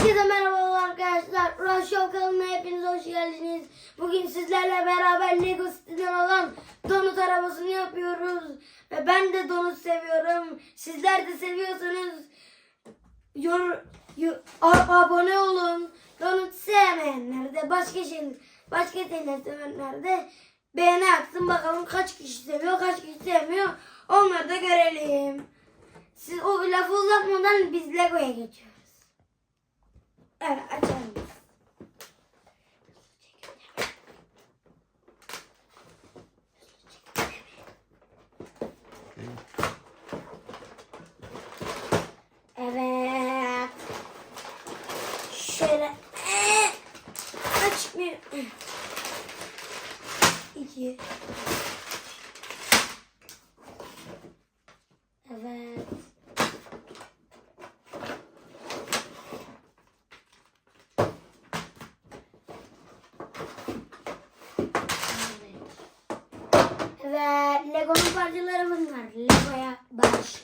Herkese merhabalar arkadaşlar. Rush Show kanalına hepiniz hoş geldiniz. Bugün sizlerle beraber Lego City'den olan donut arabasını yapıyoruz. Ve ben de donut seviyorum. Sizler de seviyorsanız yor, yor- abone olun. Donut sevmeyenler de başka şey başka şeyler sevenler de beğeni atsın bakalım kaç kişi seviyor kaç kişi sevmiyor. Onları da görelim. Siz o lafı uzatmadan biz Lego'ya geçiyoruz. Evet açalım. Evet. Şöyle. Ee, açmıyor. İki. Evet. Evet, Lego'nun parçalarımız var. Lego'ya başlıyoruz.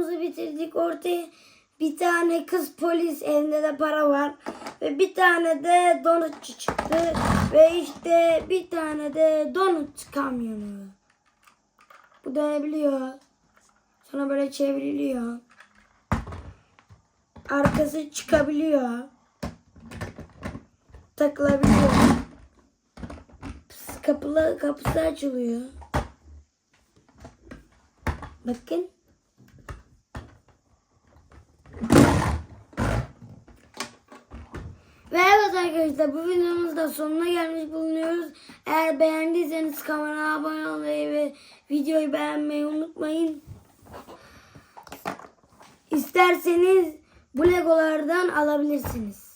Legomuzu bitirdik. Ortaya bir tane kız polis elinde de para var. Ve bir tane de donutçu çıktı. Ve işte bir tane de donut kamyonu. Bu dönebiliyor. Sonra böyle çevriliyor. Arkası çıkabiliyor. Takılabiliyor. Kapılı, kapısı açılıyor. Bakın. Ve evet arkadaşlar bu videomuzun da sonuna gelmiş bulunuyoruz. Eğer beğendiyseniz kanala abone olmayı ve videoyu beğenmeyi unutmayın. İsterseniz bu legolardan alabilirsiniz.